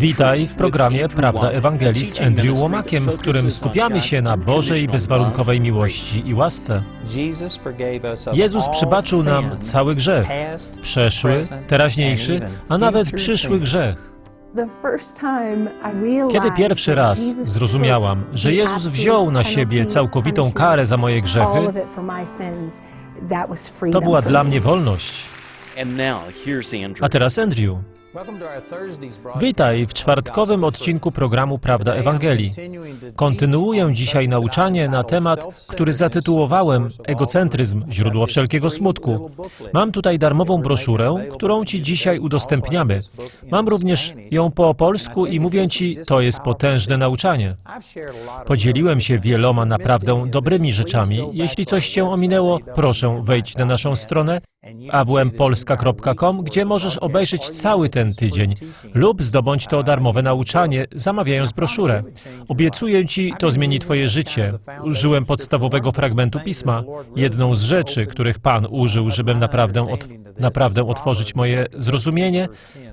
Witaj w programie Prawda Ewangelii z Andrew Łomakiem, w którym skupiamy się na Bożej bezwarunkowej miłości i łasce. Jezus przebaczył nam cały grzech, przeszły, teraźniejszy, a nawet przyszły grzech. Kiedy pierwszy raz zrozumiałam, że Jezus wziął na siebie całkowitą karę za moje grzechy, to była dla mnie wolność. A teraz Andrew. Witaj w czwartkowym odcinku programu Prawda Ewangelii. Kontynuuję dzisiaj nauczanie na temat, który zatytułowałem Egocentryzm, źródło wszelkiego smutku. Mam tutaj darmową broszurę, którą Ci dzisiaj udostępniamy. Mam również ją po polsku i mówię Ci, to jest potężne nauczanie. Podzieliłem się wieloma naprawdę dobrymi rzeczami. Jeśli coś Cię ominęło, proszę wejdź na naszą stronę awmpolska.com, gdzie możesz obejrzeć cały ten tydzień lub zdobądź to darmowe nauczanie, zamawiając broszurę. Obiecuję Ci, to zmieni Twoje życie. Użyłem podstawowego fragmentu pisma. Jedną z rzeczy, których Pan użył, żebym naprawdę, otw naprawdę otworzyć moje zrozumienie,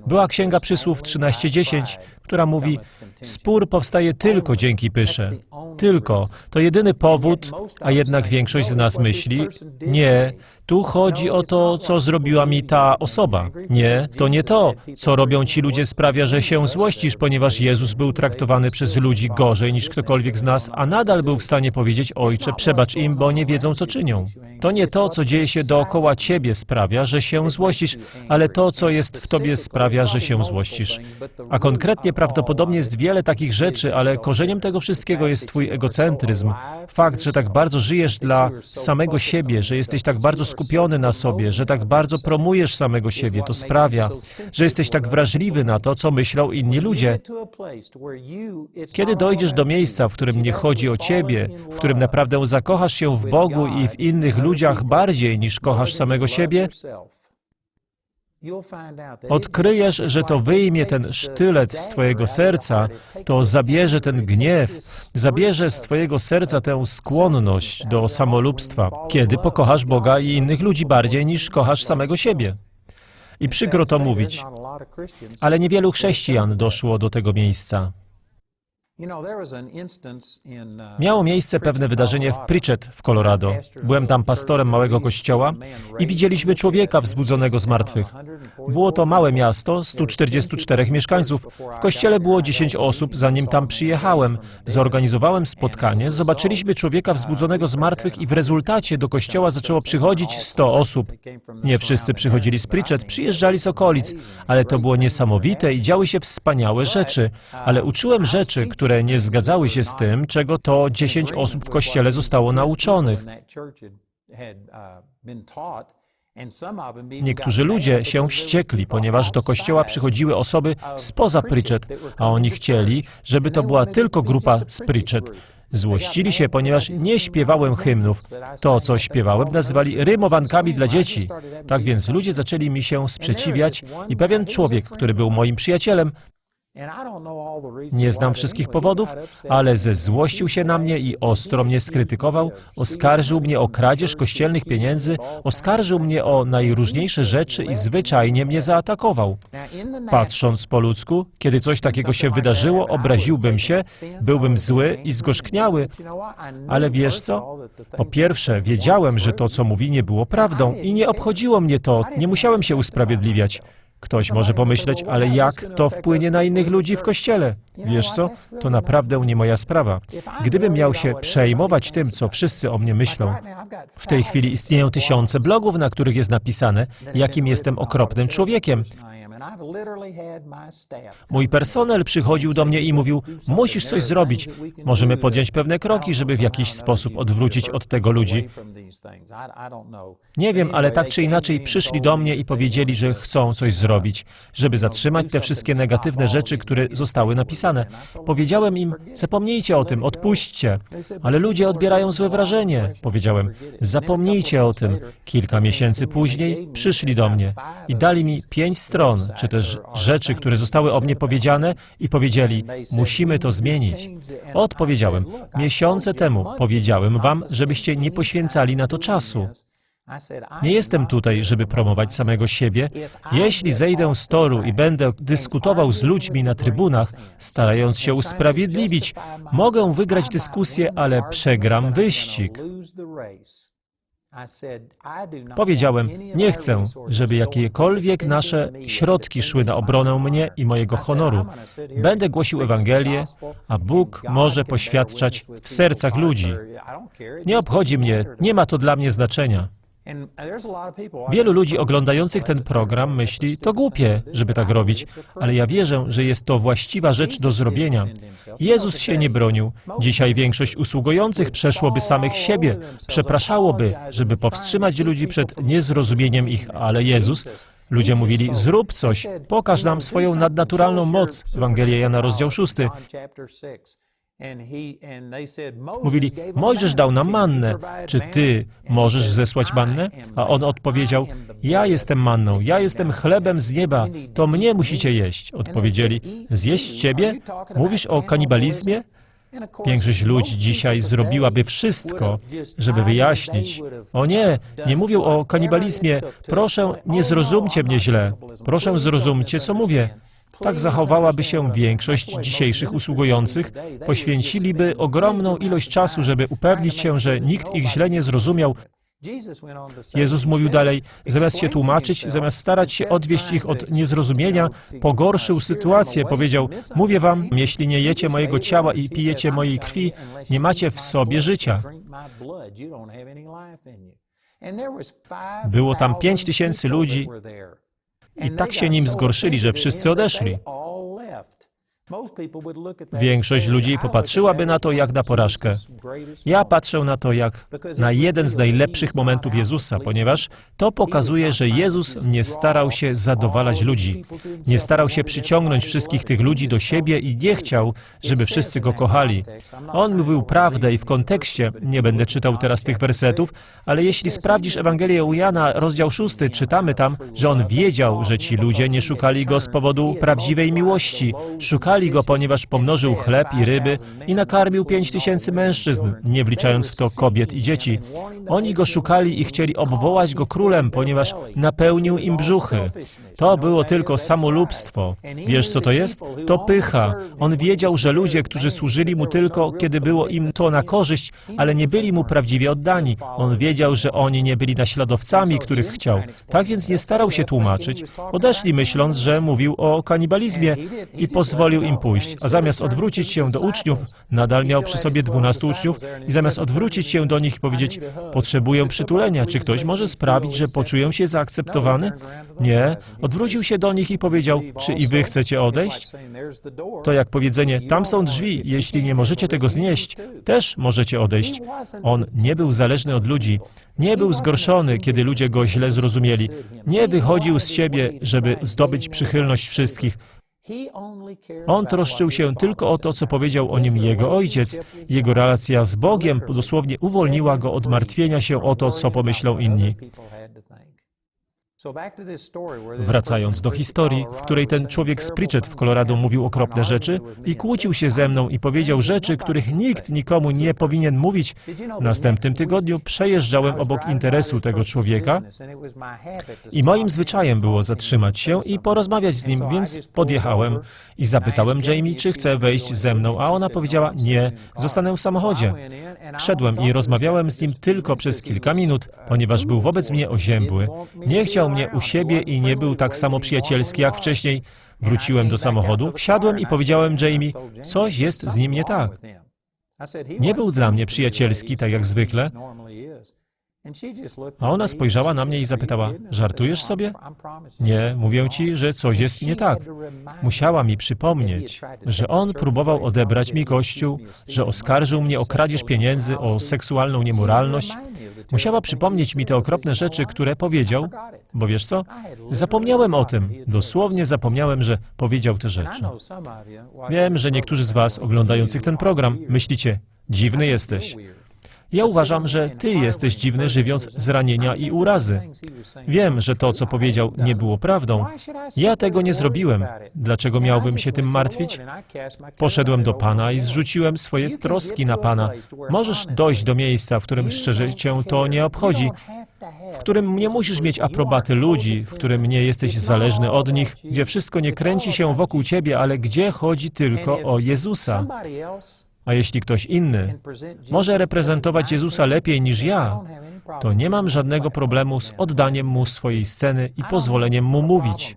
była Księga Przysłów 13.10, która mówi Spór powstaje tylko dzięki pysze. Tylko. To jedyny powód, a jednak większość z nas myśli, nie, tu chodzi o to, co zrobiła mi ta osoba. Nie, to nie to, co robią ci ludzie sprawia, że się złościsz, ponieważ Jezus był traktowany przez ludzi gorzej niż ktokolwiek z nas, a nadal był w stanie powiedzieć, Ojcze, przebacz im, bo nie wiedzą, co czynią. To nie to, co dzieje się dookoła ciebie sprawia, że się złościsz, ale to, co jest w tobie sprawia, że się złościsz. A konkretnie prawdopodobnie jest wiele takich rzeczy, ale korzeniem tego wszystkiego jest twój egocentryzm. Fakt, że tak bardzo żyjesz dla samego siebie, że jesteś tak bardzo skupiony na sobie, że tak bardzo promujesz samego siebie, to sprawia, że jesteś tak wrażliwy na to, co myślą inni ludzie. Kiedy dojdziesz do miejsca, w którym nie chodzi o ciebie, w którym naprawdę zakochasz się w Bogu i w innych ludziach bardziej niż kochasz samego siebie, odkryjesz, że to wyjmie ten sztylet z Twojego serca, to zabierze ten gniew, zabierze z Twojego serca tę skłonność do samolubstwa, kiedy pokochasz Boga i innych ludzi bardziej niż kochasz samego siebie. I przykro to mówić, ale niewielu chrześcijan doszło do tego miejsca. Miało miejsce pewne wydarzenie w Pritchett w Colorado. Byłem tam pastorem małego kościoła i widzieliśmy człowieka wzbudzonego z martwych. Było to małe miasto, 144 mieszkańców. W kościele było 10 osób, zanim tam przyjechałem. Zorganizowałem spotkanie, zobaczyliśmy człowieka wzbudzonego z martwych i w rezultacie do kościoła zaczęło przychodzić 100 osób. Nie wszyscy przychodzili z Pritchett, przyjeżdżali z okolic, ale to było niesamowite i działy się wspaniałe rzeczy. Ale uczyłem rzeczy, które które nie zgadzały się z tym, czego to dziesięć osób w kościele zostało nauczonych. Niektórzy ludzie się wściekli, ponieważ do kościoła przychodziły osoby spoza Pritchett, a oni chcieli, żeby to była tylko grupa z Pritchett. Złościli się, ponieważ nie śpiewałem hymnów. To, co śpiewałem, nazywali rymowankami dla dzieci. Tak więc ludzie zaczęli mi się sprzeciwiać i pewien człowiek, który był moim przyjacielem, nie znam wszystkich powodów, ale zezłościł się na mnie i ostro mnie skrytykował, oskarżył mnie o kradzież kościelnych pieniędzy, oskarżył mnie o najróżniejsze rzeczy i zwyczajnie mnie zaatakował. Patrząc po ludzku, kiedy coś takiego się wydarzyło, obraziłbym się, byłbym zły i zgorzkniały, ale wiesz co? Po pierwsze, wiedziałem, że to, co mówi, nie było prawdą i nie obchodziło mnie to, nie musiałem się usprawiedliwiać. Ktoś może pomyśleć, ale jak to wpłynie na innych ludzi w kościele? Wiesz co? To naprawdę nie moja sprawa. Gdybym miał się przejmować tym, co wszyscy o mnie myślą, w tej chwili istnieją tysiące blogów, na których jest napisane, jakim jestem okropnym człowiekiem. Mój personel przychodził do mnie i mówił: Musisz coś zrobić. Możemy podjąć pewne kroki, żeby w jakiś sposób odwrócić od tego ludzi. Nie wiem, ale tak czy inaczej przyszli do mnie i powiedzieli, że chcą coś zrobić, żeby zatrzymać te wszystkie negatywne rzeczy, które zostały napisane. Powiedziałem im: Zapomnijcie o tym, odpuśćcie. Ale ludzie odbierają złe wrażenie. Powiedziałem: Zapomnijcie o tym. Kilka miesięcy później przyszli do mnie i dali mi pięć stron czy też rzeczy, które zostały o mnie powiedziane i powiedzieli, musimy to zmienić. Odpowiedziałem, miesiące temu powiedziałem wam, żebyście nie poświęcali na to czasu. Nie jestem tutaj, żeby promować samego siebie. Jeśli zejdę z toru i będę dyskutował z ludźmi na trybunach, starając się usprawiedliwić, mogę wygrać dyskusję, ale przegram wyścig. Powiedziałem, nie chcę, żeby jakiekolwiek nasze środki szły na obronę mnie i mojego honoru. Będę głosił Ewangelię, a Bóg może poświadczać w sercach ludzi. Nie obchodzi mnie, nie ma to dla mnie znaczenia. Wielu ludzi oglądających ten program myśli, to głupie, żeby tak robić, ale ja wierzę, że jest to właściwa rzecz do zrobienia. Jezus się nie bronił. Dzisiaj większość usługujących przeszłoby samych siebie, przepraszałoby, żeby powstrzymać ludzi przed niezrozumieniem ich, ale Jezus Ludzie mówili, zrób coś, pokaż nam swoją nadnaturalną moc. Ewangelia Jana, rozdział 6. Mówili, Mojżesz dał nam mannę. Czy ty możesz zesłać mannę? A on odpowiedział, ja jestem manną, ja jestem chlebem z nieba, to mnie musicie jeść. Odpowiedzieli, zjeść ciebie? Mówisz o kanibalizmie? Większość ludzi dzisiaj zrobiłaby wszystko, żeby wyjaśnić. O nie, nie mówią o kanibalizmie. Proszę, nie zrozumcie mnie źle. Proszę, zrozumcie, co mówię. Tak zachowałaby się większość dzisiejszych usługujących, poświęciliby ogromną ilość czasu, żeby upewnić się, że nikt ich źle nie zrozumiał. Jezus mówił dalej, zamiast się tłumaczyć, zamiast starać się odwieść ich od niezrozumienia, pogorszył sytuację. Powiedział, mówię wam, jeśli nie jecie mojego ciała i pijecie mojej krwi, nie macie w sobie życia. Było tam pięć tysięcy ludzi i tak się nim zgorszyli, że wszyscy odeszli. Większość ludzi popatrzyłaby na to jak na porażkę. Ja patrzę na to jak na jeden z najlepszych momentów Jezusa, ponieważ to pokazuje, że Jezus nie starał się zadowalać ludzi. Nie starał się przyciągnąć wszystkich tych ludzi do siebie i nie chciał, żeby wszyscy go kochali. On mówił prawdę i w kontekście, nie będę czytał teraz tych wersetów, ale jeśli sprawdzisz Ewangelię u Jana, rozdział 6, czytamy tam, że on wiedział, że ci ludzie nie szukali go z powodu prawdziwej miłości. Szukali Szukali go, ponieważ pomnożył chleb i ryby i nakarmił pięć tysięcy mężczyzn, nie wliczając w to kobiet i dzieci. Oni go szukali i chcieli obwołać go królem, ponieważ napełnił im brzuchy. To było tylko samolubstwo. Wiesz, co to jest? To pycha. On wiedział, że ludzie, którzy służyli mu tylko, kiedy było im to na korzyść, ale nie byli mu prawdziwie oddani. On wiedział, że oni nie byli naśladowcami, których chciał. Tak więc nie starał się tłumaczyć. Odeszli myśląc, że mówił o kanibalizmie i pozwolił im pójść. A zamiast odwrócić się do uczniów, nadal miał przy sobie dwunastu uczniów i zamiast odwrócić się do nich i powiedzieć, potrzebuję przytulenia, czy ktoś może sprawić, że poczuję się zaakceptowany? Nie. Odwrócił się do nich i powiedział, czy i wy chcecie odejść? To jak powiedzenie, tam są drzwi, jeśli nie możecie tego znieść, też możecie odejść. On nie był zależny od ludzi, nie był zgorszony, kiedy ludzie go źle zrozumieli, nie wychodził z siebie, żeby zdobyć przychylność wszystkich. On troszczył się tylko o to, co powiedział o nim jego ojciec. Jego relacja z Bogiem dosłownie uwolniła go od martwienia się o to, co pomyślą inni. Wracając do historii, w której ten człowiek z Pritchett w Colorado mówił okropne rzeczy i kłócił się ze mną i powiedział rzeczy, których nikt nikomu nie powinien mówić, w następnym tygodniu przejeżdżałem obok interesu tego człowieka i moim zwyczajem było zatrzymać się i porozmawiać z nim, więc podjechałem i zapytałem Jamie, czy chce wejść ze mną, a ona powiedziała, nie, zostanę w samochodzie. Wszedłem i rozmawiałem z nim tylko przez kilka minut, ponieważ był wobec mnie oziębły. Nie chciał mnie u siebie i nie był tak samo przyjacielski jak wcześniej. Wróciłem do samochodu, wsiadłem i powiedziałem Jamie, coś jest z nim nie tak. Nie był dla mnie przyjacielski, tak jak zwykle. A ona spojrzała na mnie i zapytała, żartujesz sobie? Nie, mówię ci, że coś jest nie tak. Musiała mi przypomnieć, że on próbował odebrać mi kościół, że oskarżył mnie o kradzież pieniędzy, o seksualną niemoralność. Musiała przypomnieć mi te okropne rzeczy, które powiedział, bo wiesz co? Zapomniałem o tym. Dosłownie zapomniałem, że powiedział te rzeczy. Wiem, że niektórzy z Was, oglądających ten program, myślicie, dziwny jesteś. Ja uważam, że Ty jesteś dziwny, żywiąc zranienia i urazy. Wiem, że to, co powiedział, nie było prawdą. Ja tego nie zrobiłem. Dlaczego miałbym się tym martwić? Poszedłem do Pana i zrzuciłem swoje troski na Pana. Możesz dojść do miejsca, w którym szczerze Cię to nie obchodzi. w którym nie musisz mieć aprobaty ludzi, w którym nie jesteś zależny od nich, gdzie wszystko nie kręci się wokół ciebie, ale gdzie chodzi tylko o Jezusa. A jeśli ktoś inny może reprezentować Jezusa lepiej niż ja, to nie mam żadnego problemu z oddaniem mu swojej sceny i pozwoleniem mu mówić.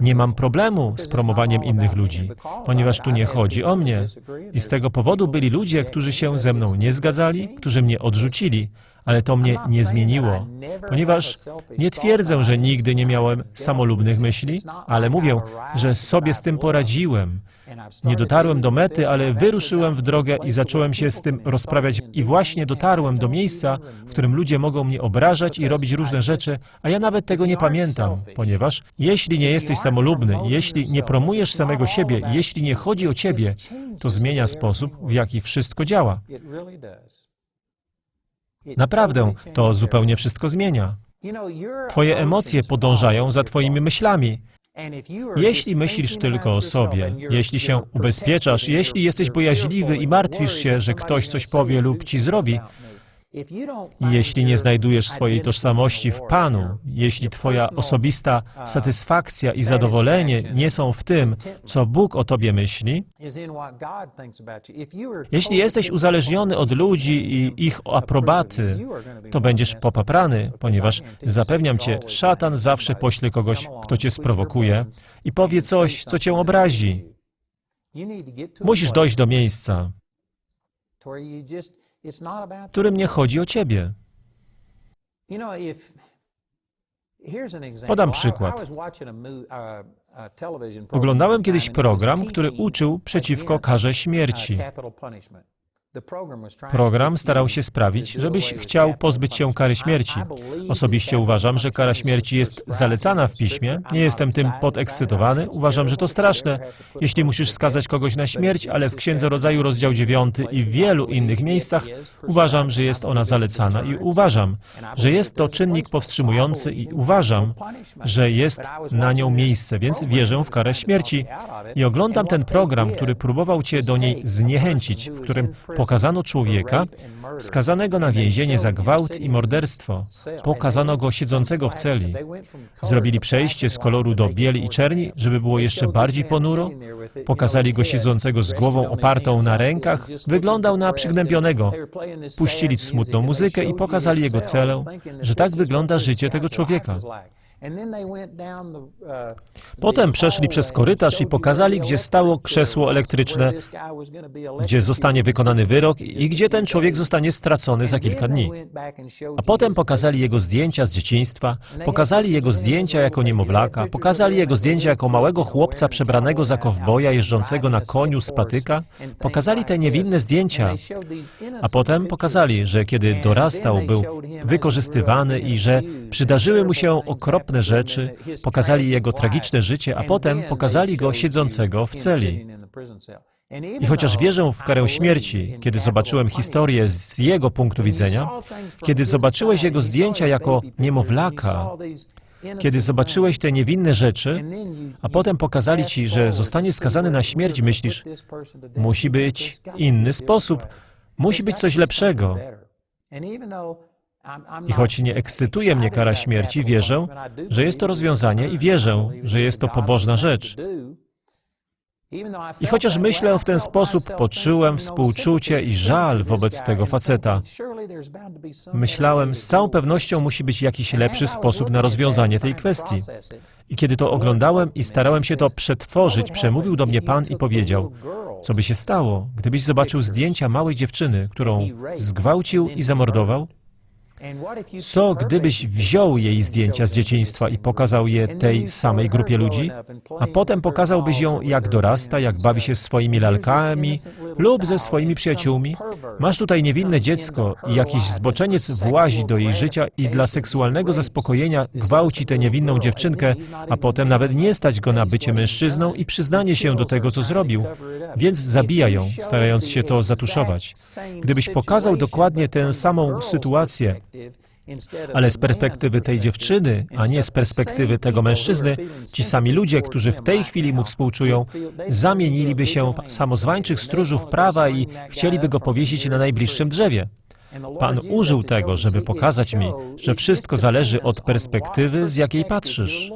Nie mam problemu z promowaniem innych ludzi, ponieważ tu nie chodzi o mnie. I z tego powodu byli ludzie, którzy się ze mną nie zgadzali, którzy mnie odrzucili, ale to mnie nie zmieniło, ponieważ nie twierdzę, że nigdy nie miałem samolubnych myśli, ale mówię, że sobie z tym poradziłem. Nie dotarłem do mety, ale wyruszyłem w drogę i zacząłem się z tym rozprawiać i właśnie dotarłem do miejsca, w którym ludzie mogą mnie obrażać i robić różne rzeczy, a ja nawet tego nie pamiętam, ponieważ jeśli nie jesteś samolubny, jeśli nie promujesz samego siebie, jeśli nie chodzi o ciebie, to zmienia sposób, w jaki wszystko działa. Naprawdę, to zupełnie wszystko zmienia. Twoje emocje podążają za Twoimi myślami. Jeśli myślisz tylko o sobie, jeśli się ubezpieczasz, jeśli jesteś bojaźliwy i martwisz się, że ktoś coś powie lub ci zrobi, jeśli nie znajdujesz swojej tożsamości w Panu, jeśli Twoja osobista satysfakcja i zadowolenie nie są w tym, co Bóg o Tobie myśli, jeśli jesteś uzależniony od ludzi i ich aprobaty, to będziesz popaprany, ponieważ zapewniam Cię, szatan zawsze pośle kogoś, kto Cię sprowokuje i powie coś, co Cię obrazi. Musisz dojść do miejsca, którym nie chodzi o Ciebie. Podam przykład. Oglądałem kiedyś program, który uczył przeciwko karze śmierci. Program starał się sprawić, żebyś chciał pozbyć się kary śmierci. Osobiście uważam, że kara śmierci jest zalecana w piśmie. Nie jestem tym podekscytowany. Uważam, że to straszne, jeśli musisz skazać kogoś na śmierć, ale w Księdze Rodzaju rozdział 9 i w wielu innych miejscach uważam, że jest ona zalecana i uważam, że jest to czynnik powstrzymujący i uważam, że jest na nią miejsce, więc wierzę w karę śmierci. I oglądam ten program, który próbował cię do niej zniechęcić, w którym Pokazano człowieka skazanego na więzienie za gwałt i morderstwo. Pokazano go siedzącego w celi. Zrobili przejście z koloru do bieli i czerni, żeby było jeszcze bardziej ponuro. Pokazali go siedzącego z głową opartą na rękach. Wyglądał na przygnębionego. Puścili smutną muzykę i pokazali jego celę, że tak wygląda życie tego człowieka. Potem przeszli przez korytarz i pokazali, gdzie stało krzesło elektryczne, gdzie zostanie wykonany wyrok i gdzie ten człowiek zostanie stracony za kilka dni. A potem pokazali jego zdjęcia z dzieciństwa, pokazali jego zdjęcia jako niemowlaka, pokazali jego zdjęcia jako małego chłopca przebranego za kowboja jeżdżącego na koniu z patyka, pokazali te niewinne zdjęcia, a potem pokazali, że kiedy dorastał, był wykorzystywany i że przydarzyły mu się okropne okropne rzeczy, pokazali jego tragiczne życie, a potem pokazali go siedzącego w celi. I chociaż wierzę w karę śmierci, kiedy zobaczyłem historię z jego punktu widzenia, kiedy zobaczyłeś jego zdjęcia jako niemowlaka, kiedy zobaczyłeś te niewinne rzeczy, a potem pokazali ci, że zostanie skazany na śmierć, myślisz, musi być inny sposób, musi być coś lepszego. I choć nie ekscytuje mnie kara śmierci, wierzę, że jest to rozwiązanie i wierzę, że jest to pobożna rzecz. I chociaż myślę w ten sposób, poczułem współczucie i żal wobec tego faceta. Myślałem, z całą pewnością musi być jakiś lepszy sposób na rozwiązanie tej kwestii. I kiedy to oglądałem i starałem się to przetworzyć, przemówił do mnie Pan i powiedział, co by się stało, gdybyś zobaczył zdjęcia małej dziewczyny, którą zgwałcił i zamordował? Co gdybyś wziął jej zdjęcia z dzieciństwa i pokazał je tej samej grupie ludzi, a potem pokazałbyś ją, jak dorasta, jak bawi się swoimi lalkami lub ze swoimi przyjaciółmi? Masz tutaj niewinne dziecko i jakiś zboczeniec włazi do jej życia i dla seksualnego zaspokojenia gwałci tę niewinną dziewczynkę, a potem nawet nie stać go na bycie mężczyzną i przyznanie się do tego, co zrobił, więc zabija ją, starając się to zatuszować. Gdybyś pokazał dokładnie tę samą sytuację, ale z perspektywy tej dziewczyny, a nie z perspektywy tego mężczyzny, ci sami ludzie, którzy w tej chwili mu współczują, zamieniliby się w samozwańczych stróżów prawa i chcieliby go powiesić na najbliższym drzewie. Pan użył tego, żeby pokazać mi, że wszystko zależy od perspektywy, z jakiej patrzysz.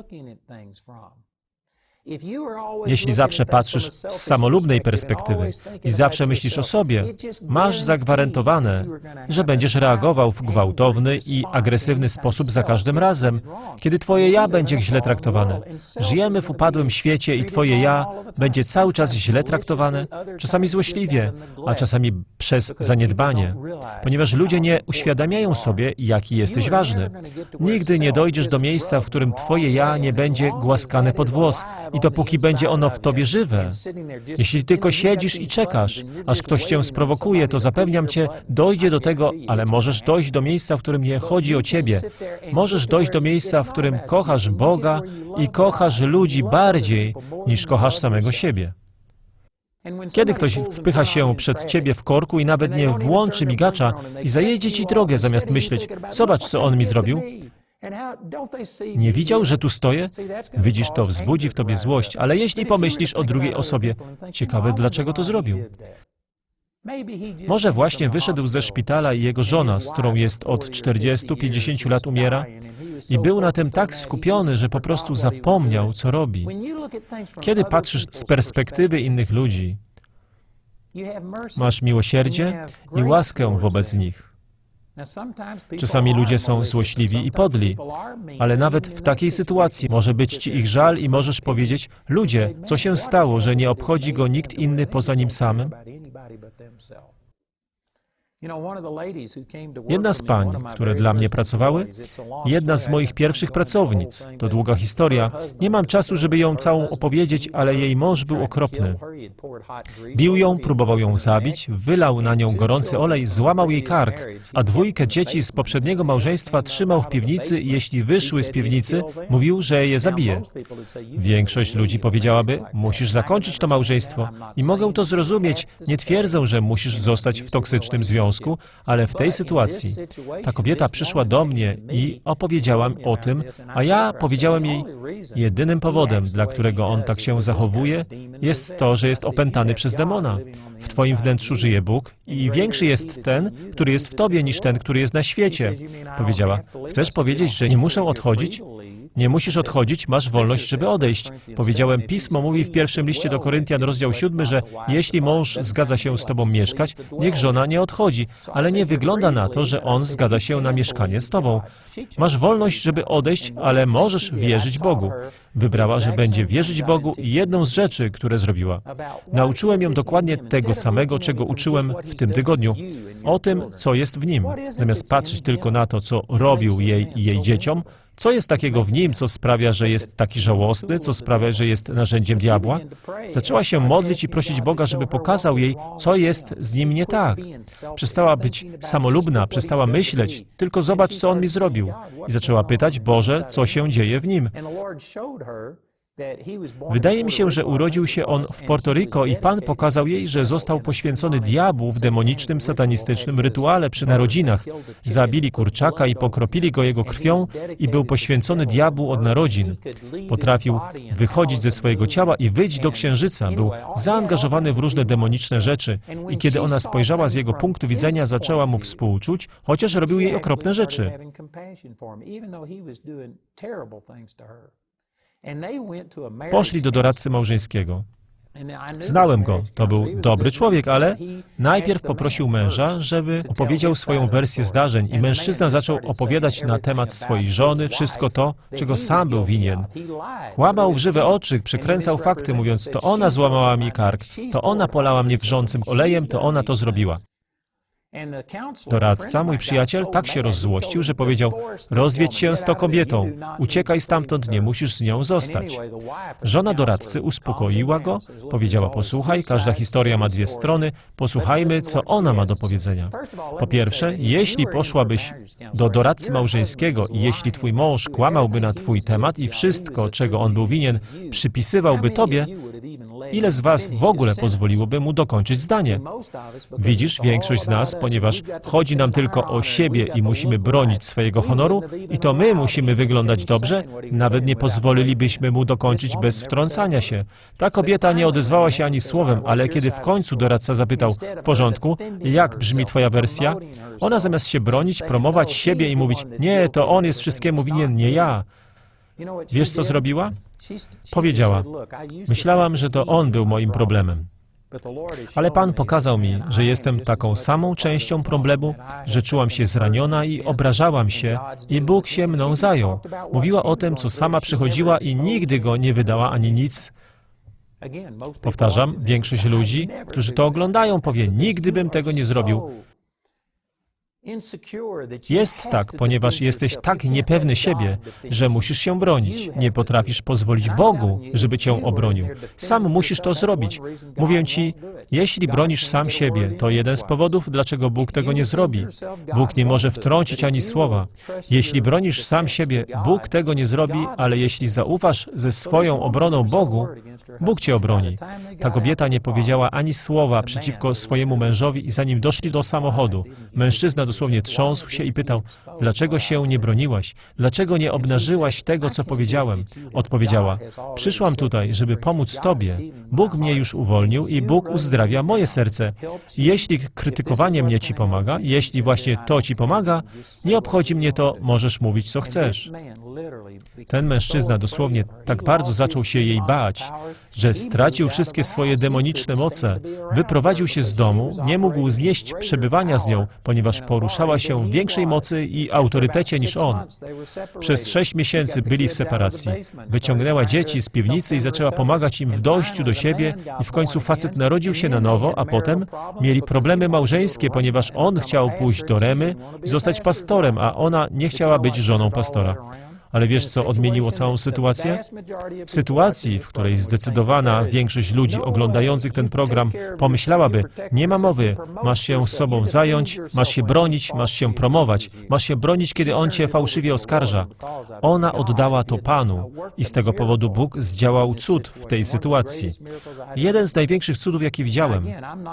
Jeśli zawsze patrzysz z samolubnej perspektywy i zawsze myślisz o sobie, masz zagwarantowane, że będziesz reagował w gwałtowny i agresywny sposób za każdym razem, kiedy Twoje ja będzie źle traktowane. Żyjemy w upadłym świecie i Twoje ja będzie cały czas źle traktowane, czasami złośliwie, a czasami przez zaniedbanie, ponieważ ludzie nie uświadamiają sobie, jaki jesteś ważny. Nigdy nie dojdziesz do miejsca, w którym Twoje ja nie będzie głaskane pod włos i dopóki będzie ono w tobie żywe. Jeśli tylko siedzisz i czekasz, aż ktoś cię sprowokuje, to zapewniam cię, dojdzie do tego, ale możesz dojść do miejsca, w którym nie chodzi o ciebie. Możesz dojść do miejsca, w którym kochasz Boga i kochasz ludzi bardziej niż kochasz samego siebie. Kiedy ktoś wpycha się przed ciebie w korku i nawet nie włączy migacza i zajedzie ci drogę, zamiast myśleć, zobacz, co on mi zrobił, nie widział, że tu stoję? Widzisz, to wzbudzi w tobie złość, ale jeśli pomyślisz o drugiej osobie, ciekawe, dlaczego to zrobił. Może właśnie wyszedł ze szpitala i jego żona, z którą jest od 40-50 lat umiera, i był na tym tak skupiony, że po prostu zapomniał, co robi. Kiedy patrzysz z perspektywy innych ludzi, masz miłosierdzie i łaskę wobec nich. Czasami ludzie są złośliwi i podli, ale nawet w takiej sytuacji może być ci ich żal i możesz powiedzieć: Ludzie, co się stało, że nie obchodzi go nikt inny poza nim samym? Jedna z pań, które dla mnie pracowały, jedna z moich pierwszych pracownic, to długa historia, nie mam czasu, żeby ją całą opowiedzieć, ale jej mąż był okropny. Bił ją, próbował ją zabić, wylał na nią gorący olej, złamał jej kark, a dwójkę dzieci z poprzedniego małżeństwa trzymał w piwnicy i jeśli wyszły z piwnicy, mówił, że je zabije. Większość ludzi powiedziałaby, musisz zakończyć to małżeństwo. I mogę to zrozumieć, nie twierdzą, że musisz zostać w toksycznym związku, ale w tej sytuacji ta kobieta przyszła do mnie i opowiedziałam o tym, a ja powiedziałem jej, jedynym powodem, dla którego on tak się zachowuje, jest to, że jest opętany przez demona. W twoim wnętrzu żyje Bóg i większy jest ten, który jest w tobie, niż ten, który jest na świecie. Powiedziała, chcesz powiedzieć, że nie muszę odchodzić? Nie musisz odchodzić, masz wolność, żeby odejść. Powiedziałem, Pismo mówi w pierwszym liście do Koryntian, rozdział 7, że jeśli mąż zgadza się z tobą mieszkać, niech żona nie odchodzi, ale nie wygląda na to, że on zgadza się na mieszkanie z tobą. Masz wolność, żeby odejść, ale możesz wierzyć Bogu. Wybrała, że będzie wierzyć Bogu i jedną z rzeczy, które zrobiła. Nauczyłem ją dokładnie tego samego, czego uczyłem w tym tygodniu. O tym, co jest w nim. Zamiast patrzeć tylko na to, co robił jej i jej dzieciom, co jest takiego w nim, co sprawia, że jest taki żałosny, co sprawia, że jest narzędziem diabła? Zaczęła się modlić i prosić Boga, żeby pokazał jej, co jest z nim nie tak. Przestała być samolubna, przestała myśleć, tylko zobacz, co on mi zrobił. I zaczęła pytać, Boże, co się dzieje w nim. Wydaje mi się, że urodził się on w Porto Rico i Pan pokazał jej, że został poświęcony diabłu w demonicznym, satanistycznym rytuale przy narodzinach. Zabili kurczaka i pokropili go jego krwią i był poświęcony diabłu od narodzin. Potrafił wychodzić ze swojego ciała i wyjść do księżyca. Był zaangażowany w różne demoniczne rzeczy i kiedy ona spojrzała z jego punktu widzenia, zaczęła mu współczuć, chociaż robił jej okropne rzeczy. Poszli do doradcy małżeńskiego. Znałem go, to był dobry człowiek, ale najpierw poprosił męża, żeby opowiedział swoją wersję zdarzeń i mężczyzna zaczął opowiadać na temat swojej żony wszystko to, czego sam był winien. Kłamał w żywe oczy, przekręcał fakty, mówiąc, to ona złamała mi kark, to ona polała mnie wrzącym olejem, to ona to zrobiła. Doradca, mój przyjaciel, tak się rozzłościł, że powiedział: Rozwiedź się z tą kobietą, uciekaj stamtąd, nie musisz z nią zostać. Żona doradcy uspokoiła go, powiedziała: Posłuchaj, każda historia ma dwie strony, posłuchajmy, co ona ma do powiedzenia. Po pierwsze, jeśli poszłabyś do doradcy małżeńskiego i jeśli twój mąż kłamałby na twój temat i wszystko, czego on był winien, przypisywałby tobie, Ile z Was w ogóle pozwoliłoby mu dokończyć zdanie? Widzisz, większość z nas, ponieważ chodzi nam tylko o siebie i musimy bronić swojego honoru, i to my musimy wyglądać dobrze, nawet nie pozwolilibyśmy mu dokończyć bez wtrącania się. Ta kobieta nie odezwała się ani słowem, ale kiedy w końcu doradca zapytał, w porządku, jak brzmi Twoja wersja? Ona zamiast się bronić, promować siebie i mówić, nie, to on jest wszystkiemu winien, nie ja. Wiesz, co zrobiła? Powiedziała, myślałam, że to on był moim problemem. Ale Pan pokazał mi, że jestem taką samą częścią problemu, że czułam się zraniona i obrażałam się, i Bóg się mną zajął. Mówiła o tym, co sama przychodziła i nigdy go nie wydała ani nic. Powtarzam, większość ludzi, którzy to oglądają, powie: Nigdy bym tego nie zrobił. Jest tak, ponieważ jesteś tak niepewny siebie, że musisz się bronić. Nie potrafisz pozwolić Bogu, żeby cię obronił. Sam musisz to zrobić. Mówię ci, jeśli bronisz sam siebie, to jeden z powodów, dlaczego Bóg tego nie zrobi. Bóg nie może wtrącić ani słowa. Jeśli bronisz sam siebie, Bóg tego nie zrobi, ale jeśli zaufasz ze swoją obroną Bogu, Bóg cię obroni. Ta kobieta nie powiedziała ani słowa przeciwko swojemu mężowi i zanim doszli do samochodu, mężczyzna dosłownie trząsł się i pytał, dlaczego się nie broniłaś? Dlaczego nie obnażyłaś tego, co powiedziałem? Odpowiedziała, przyszłam tutaj, żeby pomóc Tobie. Bóg mnie już uwolnił i Bóg uzdrawia moje serce. Jeśli krytykowanie mnie Ci pomaga, jeśli właśnie to Ci pomaga, nie obchodzi mnie to, możesz mówić, co chcesz. Ten mężczyzna dosłownie tak bardzo zaczął się jej bać, że stracił wszystkie swoje demoniczne moce, wyprowadził się z domu, nie mógł znieść przebywania z nią, ponieważ poruszała się w większej mocy i autorytecie niż on. Przez sześć miesięcy byli w separacji. Wyciągnęła dzieci z piwnicy i zaczęła pomagać im w dojściu do siebie i w końcu facet narodził się na nowo, a potem mieli problemy małżeńskie, ponieważ on chciał pójść do Remy, zostać pastorem, a ona nie chciała być żoną pastora. Ale wiesz, co odmieniło całą sytuację? W sytuacji, w której zdecydowana większość ludzi oglądających ten program pomyślałaby, nie ma mowy, masz się sobą zająć, masz się bronić, masz się promować, masz się bronić, kiedy on cię fałszywie oskarża. Ona oddała to Panu i z tego powodu Bóg zdziałał cud w tej sytuacji. Jeden z największych cudów, jakie widziałem.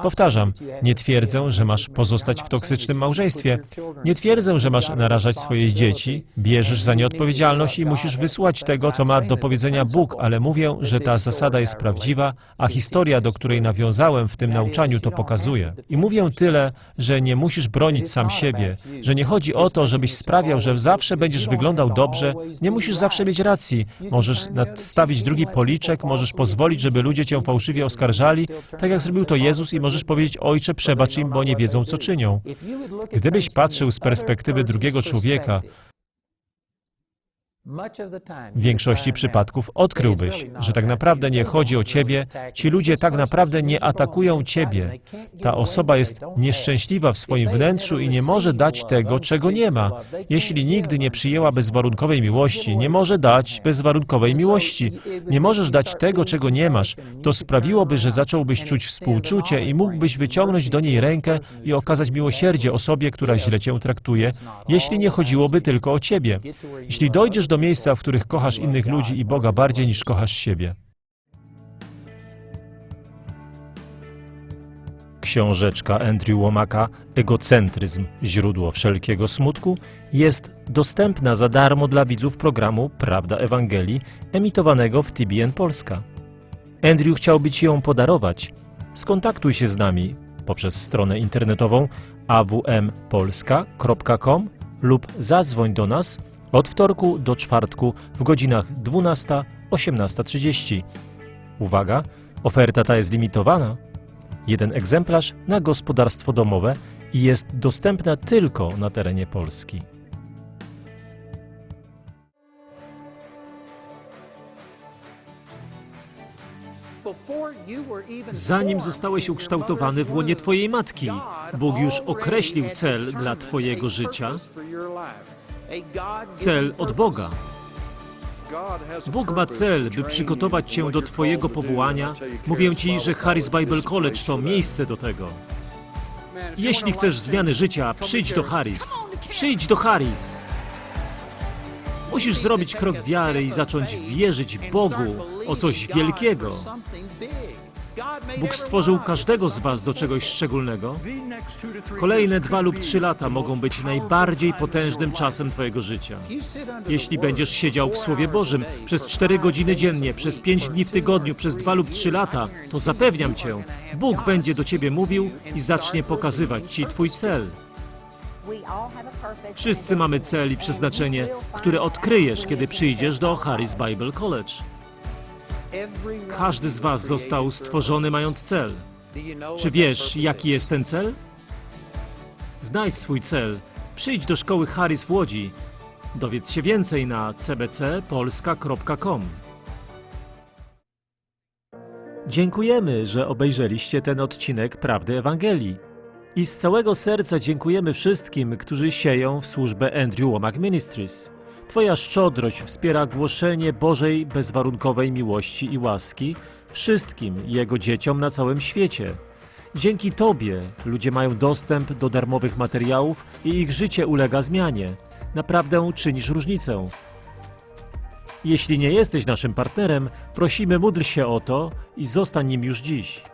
Powtarzam, nie twierdzę, że masz pozostać w toksycznym małżeństwie. Nie twierdzę, że masz narażać swoje dzieci, bierzesz za nie odpowiedzialność i musisz wysłać tego, co ma do powiedzenia Bóg, ale mówię, że ta zasada jest prawdziwa, a historia, do której nawiązałem w tym nauczaniu, to pokazuje. I mówię tyle, że nie musisz bronić sam siebie, że nie chodzi o to, żebyś sprawiał, że zawsze będziesz wyglądał dobrze, nie musisz zawsze mieć racji. Możesz nadstawić drugi policzek, możesz pozwolić, żeby ludzie cię fałszywie oskarżali, tak jak zrobił to Jezus i możesz powiedzieć, Ojcze, przebacz im, bo nie wiedzą, co czynią. Gdybyś patrzył z perspektywy drugiego człowieka, w większości przypadków odkryłbyś, że tak naprawdę nie chodzi o ciebie, ci ludzie tak naprawdę nie atakują ciebie. Ta osoba jest nieszczęśliwa w swoim wnętrzu i nie może dać tego, czego nie ma. Jeśli nigdy nie przyjęła bezwarunkowej miłości, nie może dać bezwarunkowej miłości. Nie możesz dać tego, czego nie masz. To sprawiłoby, że zacząłbyś czuć współczucie i mógłbyś wyciągnąć do niej rękę i okazać miłosierdzie osobie, która źle cię traktuje, jeśli nie chodziłoby tylko o ciebie. Jeśli dojdziesz do miejsca, w których kochasz innych ludzi i Boga bardziej niż kochasz siebie. Książeczka Andrew Womaka Egocentryzm źródło wszelkiego smutku jest dostępna za darmo dla widzów programu Prawda Ewangelii emitowanego w TBN Polska. Andrew chciałby Ci ją podarować. Skontaktuj się z nami poprzez stronę internetową awmpolska.com lub zadzwoń do nas od wtorku do czwartku w godzinach 12-18.30. Uwaga, oferta ta jest limitowana. Jeden egzemplarz na gospodarstwo domowe i jest dostępna tylko na terenie Polski. Zanim zostałeś ukształtowany w łonie Twojej matki, Bóg już określił cel dla Twojego życia, cel od Boga. Bóg ma cel, by przygotować Cię do Twojego powołania. Mówię Ci, że Harris Bible College to miejsce do tego. Jeśli chcesz zmiany życia, przyjdź do Harris. Przyjdź do Harris. Musisz zrobić krok wiary i zacząć wierzyć Bogu o coś wielkiego. Bóg stworzył każdego z Was do czegoś szczególnego. Kolejne dwa lub trzy lata mogą być najbardziej potężnym czasem Twojego życia. Jeśli będziesz siedział w Słowie Bożym przez cztery godziny dziennie, przez pięć dni w tygodniu, przez dwa lub trzy lata, to zapewniam Cię, Bóg będzie do Ciebie mówił i zacznie pokazywać Ci Twój cel. Wszyscy mamy cel i przeznaczenie, które odkryjesz, kiedy przyjdziesz do Harris Bible College. Każdy z Was został stworzony mając cel. Czy wiesz, jaki jest ten cel? Znajdź swój cel. Przyjdź do szkoły Harris w Łodzi. Dowiedz się więcej na cbcpolska.com. Dziękujemy, że obejrzeliście ten odcinek Prawdy Ewangelii. I z całego serca dziękujemy wszystkim, którzy sieją w służbę Andrew Womack Ministries. Twoja szczodrość wspiera głoszenie Bożej bezwarunkowej miłości i łaski wszystkim Jego dzieciom na całym świecie. Dzięki Tobie ludzie mają dostęp do darmowych materiałów i ich życie ulega zmianie. Naprawdę czynisz różnicę. Jeśli nie jesteś naszym partnerem, prosimy módl się o to i zostań nim już dziś.